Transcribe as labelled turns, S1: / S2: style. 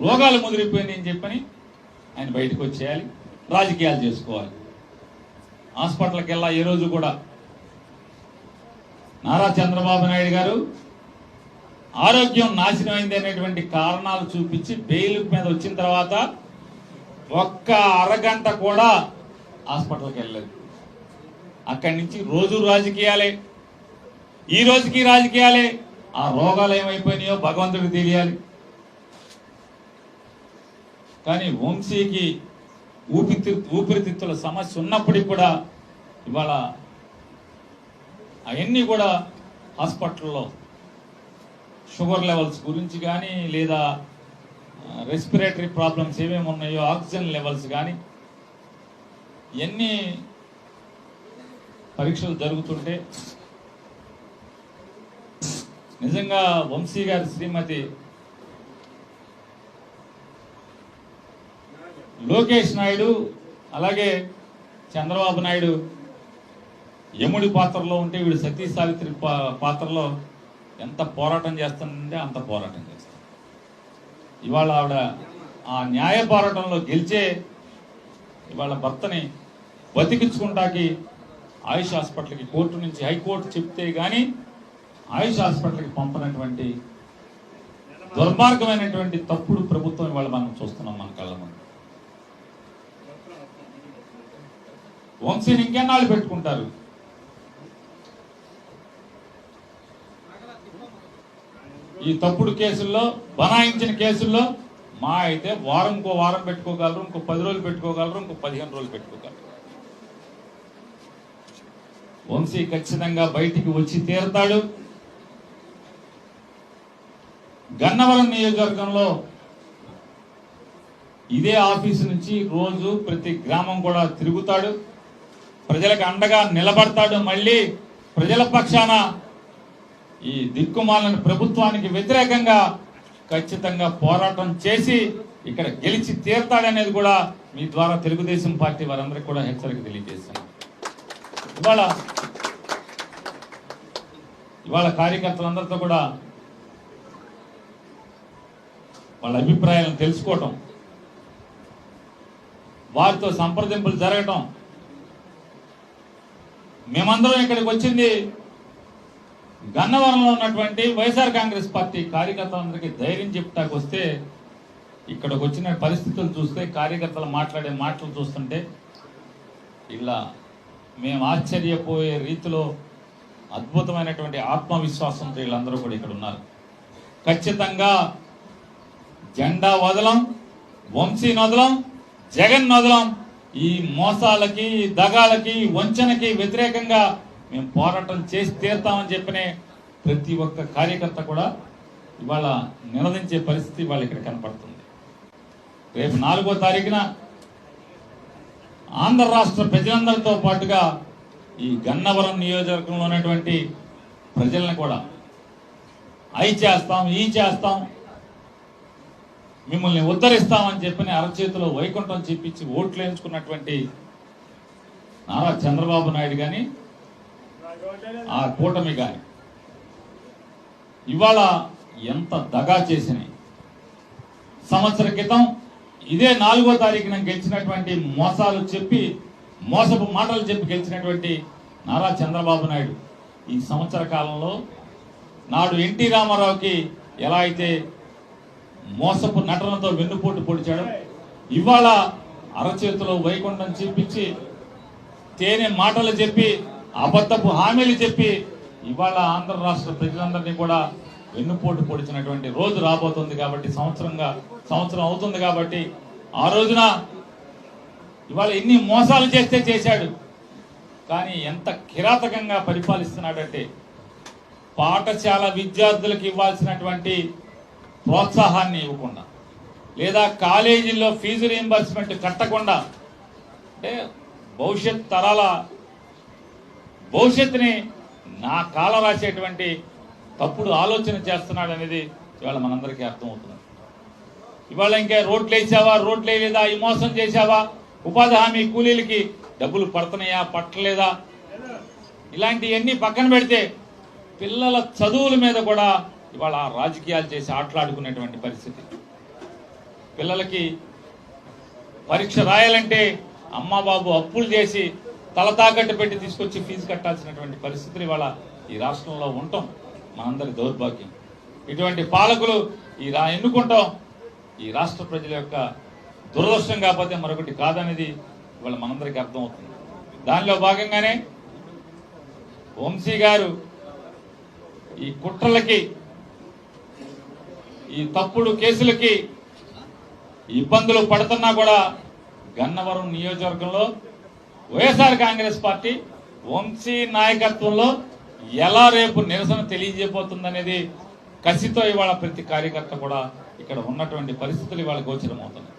S1: రోగాలు ముదిరిపోయింది అని చెప్పని ఆయన బయటకు వచ్చేయాలి రాజకీయాలు చేసుకోవాలి. హాస్పిటల్కి వెళ్ళా ఏ రోజు కూడా నారా చంద్రబాబు నాయుడు గారు ఆరోగ్యం నాశనం అయింది అనేటువంటి కారణాలు చూపించి బెయిల్ మీద వచ్చిన తర్వాత ఒక్క అరగంట కూడా హాస్పిటల్కి వెళ్ళలేదు అక్కడి నుంచి రోజు రాజకీయాలే. ఈ రోజుకి రాజకీయాలే. ఆ రోగాలు ఏమైపోయినాయో భగవంతుడికి తెలియాలి. కానీ వంశీకి ఊపిరి ఊపిరితిత్తుల సమస్య ఉన్నప్పటికి కూడా ఇవాళ అవన్నీ కూడా హాస్పిటల్లో షుగర్ లెవెల్స్ గురించి కానీ లేదా రెస్పిరేటరీ ప్రాబ్లమ్స్ ఏమేమి ఉన్నాయో ఆక్సిజన్ లెవెల్స్ కానీ ఎన్ని పరీక్షలు జరుగుతుంటే నిజంగా వంశీ గారి శ్రీమతి లోకేష్ నాయుడు అలాగే చంద్రబాబు నాయుడు యముడి పాత్రలో ఉంటే వీడు సతీ సావిత్రి పా- పాత్రలో ఎంత పోరాటం చేస్తానంటే అంత పోరాటం చేస్తాను ఇవాళ ఆవిడ ఆ న్యాయ పోరాటంలో గెలిచే ఇవాళ భర్తని బతికించుకుంటాకి ఆయుష్ హాస్పిటల్కి కోర్టు నుంచి హైకోర్టు చెప్తే గాని ఆయుష్ హాస్పిటల్కి పంపనటువంటి దుర్మార్గమైనటువంటి తప్పుడు ప్రభుత్వం ఇవాళ మనం చూస్తున్నాం మన కళ్ళ ముందు. వంశీని ఇంకెన్నాళ్ళు పెట్టుకుంటారు. ఈ తప్పుడు కేసుల్లో బనాయించిన కేసుల్లో మా అయితే వారం ఇంకో వారం పెట్టుకోగలరు ఇంకో పది రోజులు పెట్టుకోగలరు ఇంకో పదిహేను రోజులు పెట్టుకోగలరు. వంశీ ఖచ్చితంగా బయటికి వచ్చి తీరతాడు. గన్నవరం నియోజకవర్గంలో ఇదే ఆఫీసు నుంచి రోజు ప్రతి గ్రామం కూడా తిరుగుతాడు. ప్రజలకు అండగా నిలబడతాడు. మళ్ళీ ప్రజల పక్షాన ఈ దిక్కుమాలని ప్రభుత్వానికి వ్యతిరేకంగా ఖచ్చితంగా పోరాటం చేసి ఇక్కడ గెలిచి తీర్తాడనేది కూడా మీ ద్వారా తెలుగుదేశం పార్టీ వారందరికీ కూడా హెచ్చరిక తెలియజేశాను. ఇవాళ ఇవాళ కార్యకర్తలందరితో కూడా వాళ్ళ అభిప్రాయాలను తెలుసుకోవటం వారితో సంప్రదింపులు జరగటం మేమందరం ఇక్కడికి వచ్చింది గన్నవరంలో ఉన్నటువంటి వైఎస్ఆర్ కాంగ్రెస్ పార్టీ కార్యకర్తలందరికీ ధైర్యం చెప్తాకు వస్తే ఇక్కడికి వచ్చిన పరిస్థితులు చూస్తే కార్యకర్తలు మాట్లాడే మాటలు చూస్తుంటే ఇలా మేము ఆశ్చర్యపోయే రీతిలో అద్భుతమైనటువంటి ఆత్మవిశ్వాసంతో వీళ్ళందరూ కూడా ఇక్కడ ఉన్నారు. ఖచ్చితంగా జెండా వదలం వంశీ నదలం జగన్ నదలం ఈ మోసాలకి దగాలకి వంచనకి వ్యతిరేకంగా మేము పోరాటం చేసి తీరుతామని చెప్పినే ప్రతి ఒక్క కార్యకర్త కూడా ఇవాళ నిలదించే పరిస్థితి ఇవాళ ఇక్కడ కనపడుతుంది. రేపు నాలుగో తారీఖున ఆంధ్ర రాష్ట్ర ప్రజలందరితో పాటుగా ఈ గన్నవరం నియోజకవర్గంలో ఉన్నటువంటి ప్రజలను కూడా అయి చేస్తాం ఈ చేస్తాం మిమ్మల్ని ఉద్ధరిస్తామని చెప్పని అరచేతిలో వైకుంఠం చెప్పించి ఓట్లు వేయించుకున్నటువంటి నారా చంద్రబాబు నాయుడు కానీ ఆ కూటమి కానీ ఇవాళ ఎంత దగా చేసినాయి. సంవత్సర క్రితం ఇదే నాలుగో తారీఖున గెలిచినటువంటి మోసాలు చెప్పి మోసపు మాటలు చెప్పి గెలిచినటువంటి నారా చంద్రబాబు నాయుడు. ఈ సంవత్సర కాలంలో నాడు ఎన్టీ రామారావుకి ఎలా అయితే మోసపు నటనతో వెన్నుపోటు పొడిచాడు. ఇవాళ అరచేతిలో వైకుంఠం చూపించి తేనె మాటలు చెప్పి అబద్ధపు హామీలు చెప్పి ఇవాళ ఆంధ్ర రాష్ట్ర ప్రజలందరినీ కూడా వెన్నుపోటు పొడిచినటువంటి రోజు రాబోతుంది కాబట్టి సంవత్సరంగా సంవత్సరం అవుతుంది కాబట్టి ఆ రోజున ఇవాళ ఎన్ని మోసాలు చేస్తే చేశాడు. కానీ ఎంత కిరాతకంగా పరిపాలిస్తున్నాడంటే పాఠశాల విద్యార్థులకు ఇవ్వాల్సినటువంటి ప్రోత్సాహాన్ని ఇవ్వకుండా లేదా కాలేజీల్లో ఫీజు రీంబర్స్మెంట్ కట్టకుండా అంటే భవిష్యత్ తరాల భవిష్యత్తుని నా కాల రాసేటువంటి తప్పుడు ఆలోచన చేస్తున్నాడు అనేది ఇవాళ మనందరికీ అర్థమవుతుంది. ఇవాళ ఇంకా రోడ్లు వేసావా? రోడ్లు వేయలేదా? ఈ మోసం చేసావా ఉపాధి హామీ కూలీలకి డబ్బులు పడుతున్నాయా? పట్టలేదా? ఇలాంటివన్నీ పక్కన పెడితే పిల్లల చదువుల మీద కూడా ఇవాళ రాజకీయాలు చేసి ఆటలాడుకునేటువంటి పరిస్థితి. పిల్లలకి పరీక్ష రాయాలంటే అమ్మ బాబు అప్పులు చేసి తల తాకట్టు పెట్టి తీసుకొచ్చి ఫీజు కట్టాల్సినటువంటి పరిస్థితులు ఇవాళ ఈ రాష్ట్రంలో ఉంటాం మనందరి దౌర్భాగ్యం. ఇటువంటి పాలకులు ఈ రా ఎన్నుకుంటాం. ఈ రాష్ట్ర ప్రజల యొక్క దురదృష్టం కాకపోతే మరొకటి కాదనేది ఇవాళ మనందరికీ అర్థమవుతుంది. దానిలో భాగంగానే వంశీ గారు ఈ కుట్రలకి ఈ తప్పుడు కేసులకి ఇబ్బందులు పడుతున్నా కూడా గన్నవరం నియోజకవర్గంలో వైఎస్ఆర్ కాంగ్రెస్ పార్టీ వంశీ నాయకత్వంలో ఎలా రేపు నిరసన తెలియజేయబోతుందనేది కసితో ఇవాళ ప్రతి కార్యకర్త కూడా ఇక్కడ ఉన్నటువంటి పరిస్థితులు ఇవాళ గోచరమవుతున్నాయి.